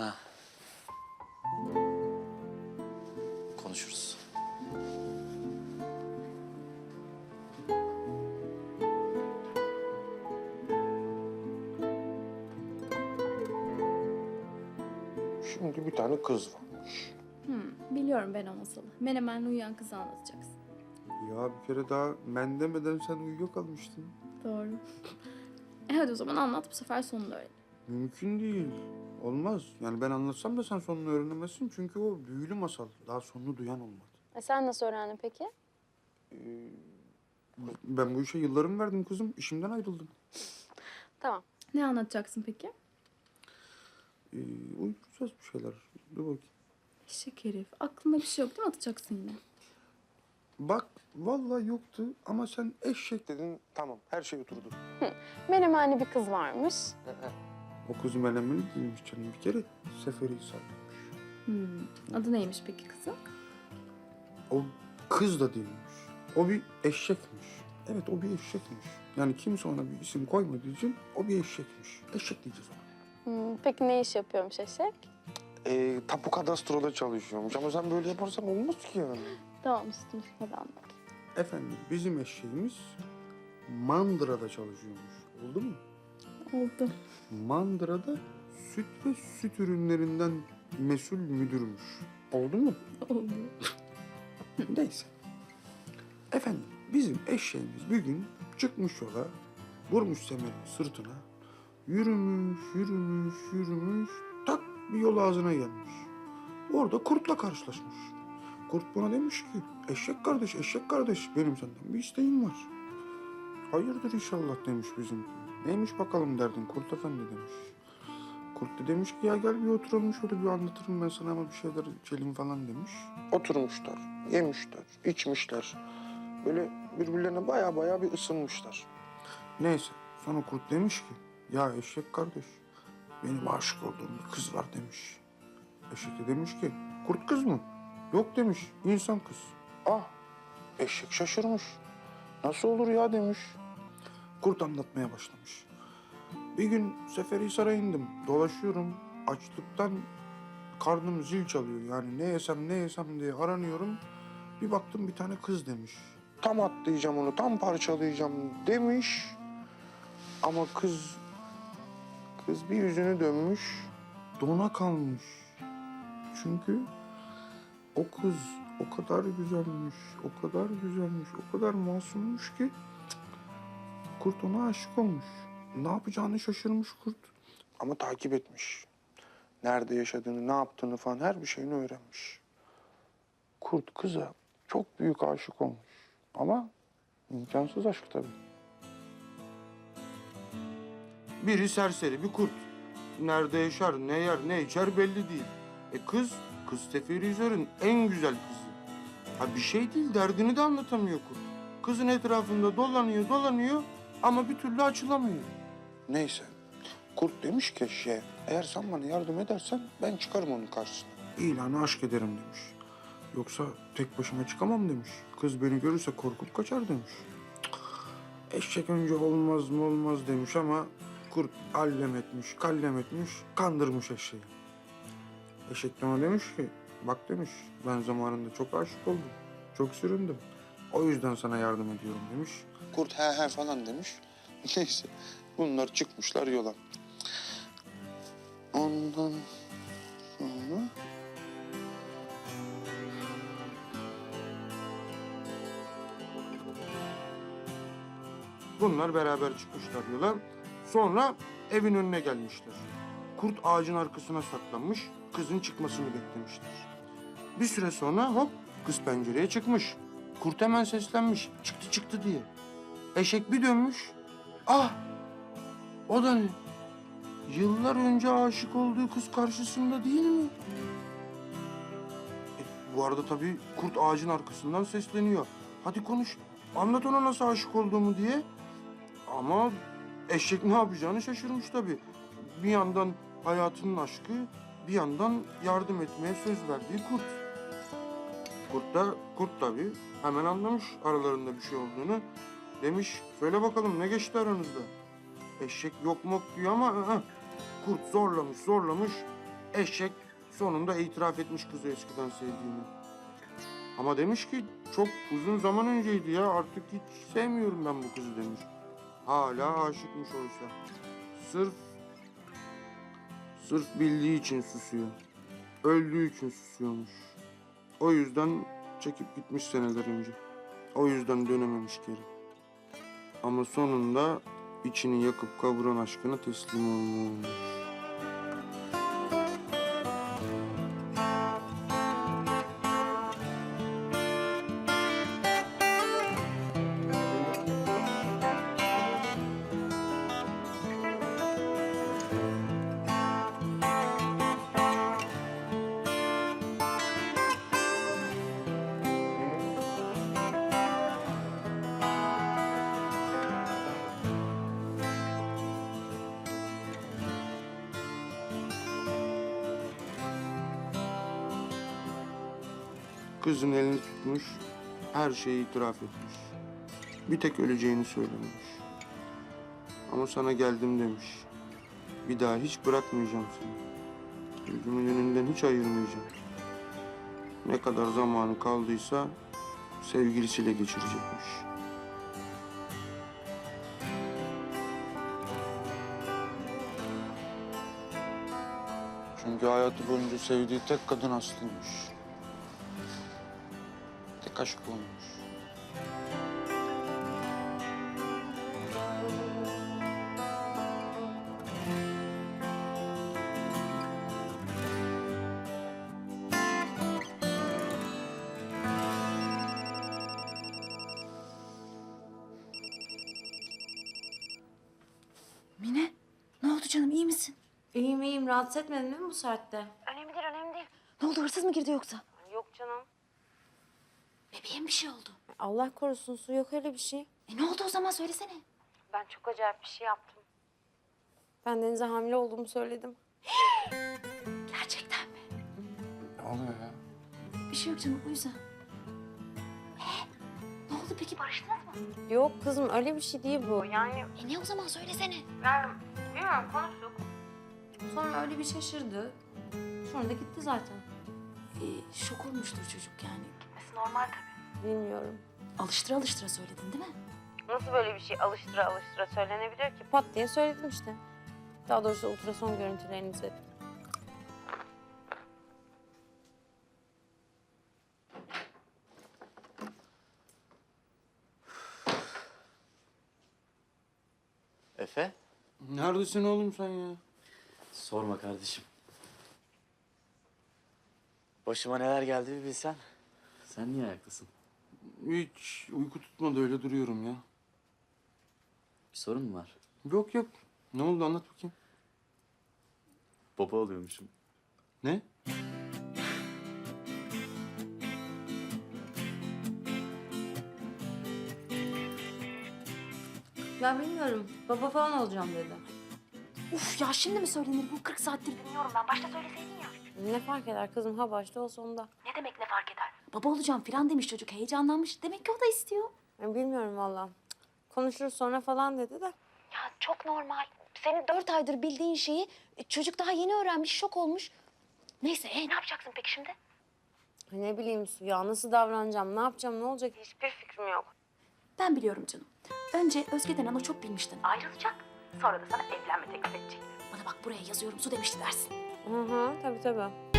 Ha. Konuşuruz. Şimdi bir tane kız varmış. Biliyorum ben o masalı. Menemenle uyuyan kızı anlatacaksın. Ya bir kere daha ben demeden sen uyuyakalmıştın. Doğru. E hadi o zaman anlat bu sefer sonunu öğren. Mümkün değil. Olmaz. Yani ben anlatsam da sen sonunu öğrenemezsin. Çünkü o büyülü masal. Daha sonunu duyan olmadı. E sen nasıl öğrendin peki? Ben bu işe yıllarımı verdim kızım. İşimden ayrıldım. Tamam. Ne anlatacaksın peki? Ee, uyduracağız bir şeyler. Dur bakayım. Eşek herif. Aklında bir şey yok değil mi atacaksın yine? Bak vallahi yoktu ama sen eşek dedin. Tamam her şey oturdu. Menemenli bir kız varmış. O kız menemeni değilmiş canım bir kere. Seferihisar. Hmm. Adı neymiş peki kızın? O kız da değilmiş. O bir eşekmiş. Evet o bir eşekmiş. Yani kimse ona bir isim koymadığı için o bir eşekmiş. Eşek diyeceğiz ona. Hmm, peki ne iş yapıyormuş eşek? Ee, tapu kadastroda çalışıyormuş ama sen böyle yaparsan olmaz ki yani. Tamam üstüm hadi anlat. Efendim bizim eşeğimiz Mandıra'da çalışıyormuş. Oldu mu? Oldu. Mandıra'da süt ve süt ürünlerinden mesul müdürmüş. Oldu mu? Oldu. Neyse. Efendim bizim eşeğimiz bir gün çıkmış yola, vurmuş semerini sırtına, yürümüş, yürümüş, yürümüş, tak bir yol ağzına gelmiş. Orada kurtla karşılaşmış. Kurt buna demiş ki, eşek kardeş, eşek kardeş benim senden bir isteğim var. Hayırdır inşallah demiş bizim. Neymiş bakalım derdin kurt efendi demiş. Kurt da demiş ki ya gel bir oturalım şöyle bir anlatırım ben sana ama bir şeyler içelim falan demiş. Oturmuşlar, yemişler, içmişler. Böyle birbirlerine baya baya bir ısınmışlar. Neyse sonra kurt demiş ki ya eşek kardeş benim aşık olduğum bir kız var demiş. Eşek de demiş ki kurt kız mı? Yok demiş insan kız. Ah eşek şaşırmış. Nasıl olur ya demiş. Kurt anlatmaya başlamış. Bir gün Seferihisar'a indim. Dolaşıyorum. Açlıktan karnım zil çalıyor. Yani ne yesem ne yesem diye aranıyorum. Bir baktım bir tane kız demiş. Tam atlayacağım onu, tam parçalayacağım demiş. Ama kız, kız bir yüzünü dönmüş, dona kalmış. Çünkü o kız o kadar güzelmiş, o kadar güzelmiş, o kadar masummuş ki kurt ona aşık olmuş. Ne yapacağını şaşırmış kurt. Ama takip etmiş. Nerede yaşadığını, ne yaptığını falan her bir şeyini öğrenmiş. Kurt kıza çok büyük aşık olmuş. Ama imkansız aşk tabii. Biri serseri bir kurt. Nerede yaşar, ne yer, ne içer belli değil. E kız, kız Seferihisar'ın en güzel kızı. Ha bir şey değil, derdini de anlatamıyor kurt. Kızın etrafında dolanıyor, dolanıyor ama bir türlü açılamıyor. Neyse, kurt demiş ki şey, eğer sen bana yardım edersen ben çıkarım onun karşısına. İlanı aşk ederim demiş. Yoksa tek başıma çıkamam demiş. Kız beni görürse korkup kaçar demiş. Eşek önce olmaz mı olmaz demiş ama kurt allem etmiş, kallem etmiş, kandırmış eşeği. Eşek de ona demiş ki, bak demiş, ben zamanında çok aşık oldum, çok süründüm. O yüzden sana yardım ediyorum demiş. Kurt he he falan demiş. Neyse, bunlar çıkmışlar yola. Ondan sonra... Bunlar beraber çıkmışlar yola. Sonra evin önüne gelmişler. Kurt ağacın arkasına saklanmış, kızın çıkmasını beklemişler. Bir süre sonra hop kız pencereye çıkmış. Kurt hemen seslenmiş, çıktı çıktı diye. Eşek bir dönmüş. Ah! O da ne? Yıllar önce aşık olduğu kız karşısında değil mi? E, bu arada tabii kurt ağacın arkasından sesleniyor. Hadi konuş, anlat ona nasıl aşık olduğumu diye. Ama eşek ne yapacağını şaşırmış tabii. Bir yandan hayatının aşkı, bir yandan yardım etmeye söz verdiği kurt. Kurt da, kurt tabii hemen anlamış aralarında bir şey olduğunu. Demiş, söyle bakalım ne geçti aranızda? Eşek yok mok diyor ama ı-ı. kurt zorlamış, zorlamış. Eşek sonunda itiraf etmiş kızı eskiden sevdiğini. Ama demiş ki çok uzun zaman önceydi ya artık hiç sevmiyorum ben bu kızı demiş. Hala aşıkmış oysa. Sırf sırf bildiği için susuyor. Öldüğü için susuyormuş. O yüzden çekip gitmiş seneler önce. O yüzden dönememiş geri. Ama sonunda içini yakıp kavuran aşkına teslim olmuş. Kızın elini tutmuş, her şeyi itiraf etmiş. Bir tek öleceğini söylememiş. Ama sana geldim demiş. Bir daha hiç bırakmayacağım seni. Gözümün önünden hiç ayırmayacağım. Ne kadar zamanı kaldıysa sevgilisiyle geçirecekmiş. Çünkü hayatı boyunca sevdiği tek kadın Aslı'ymış. Tek aşk olmuş. Mine, ne oldu canım iyi misin? İyiyim iyiyim. Rahatsız etmedin değil mi bu saatte? Önemli değil, önemli değil. Ne oldu, hırsız mı girdi yoksa? Bebeğe mi bir şey oldu? Allah korusun su yok öyle bir şey. E ne oldu o zaman söylesene. Ben çok acayip bir şey yaptım. Ben Deniz'e hamile olduğumu söyledim. Gerçekten mi? Ne oluyor ya? Bir şey yok canım, o yüzden. Ee, ne oldu peki, barıştınız mı? Yok kızım öyle bir şey değil bu. Yani E ne o zaman söylesene. yani bilmiyorum konuştuk. Sonra öyle bir şaşırdı. Sonra da gitti zaten. E, şok olmuştur çocuk yani. Bilmiyorum. Alıştıra alıştıra söyledin değil mi? Nasıl böyle bir şey alıştıra alıştıra söylenebilir ki? Pat diye söyledim işte. Daha doğrusu ultrason görüntülerini izledim. Efe? Neredesin oğlum sen ya? Sorma kardeşim. Başıma neler geldi bir bilsen. Sen niye ayaklısın? Hiç uyku tutmadı öyle duruyorum ya. Bir sorun mu var? Yok yok. Ne oldu anlat bakayım. Baba oluyormuşum. Ne? Ben bilmiyorum. Baba falan olacağım dedi. Uf ya şimdi mi söylenir? Bu 40 saattir dinliyorum ben. Başta söyleseydin ya. Ne fark eder kızım ha başta olsa onda. Ne demek ne fark eder? Baba olacağım falan demiş çocuk. Heyecanlanmış. Demek ki o da istiyor. Ben bilmiyorum valla. Konuşuruz sonra falan dedi de. Ya çok normal. Senin dört aydır bildiğin şeyi e, çocuk daha yeni öğrenmiş, şok olmuş. Neyse, e, ne yapacaksın peki şimdi? Ne bileyim ya nasıl davranacağım, ne yapacağım, ne olacak hiçbir fikrim yok. Ben biliyorum canım. Önce Özge'den ama çok bilmiştin. Ayrılacak. Sonra da sana evlenme teklif edecek. Bana bak buraya yazıyorum su demişti dersin. Hı hı tabii tabii.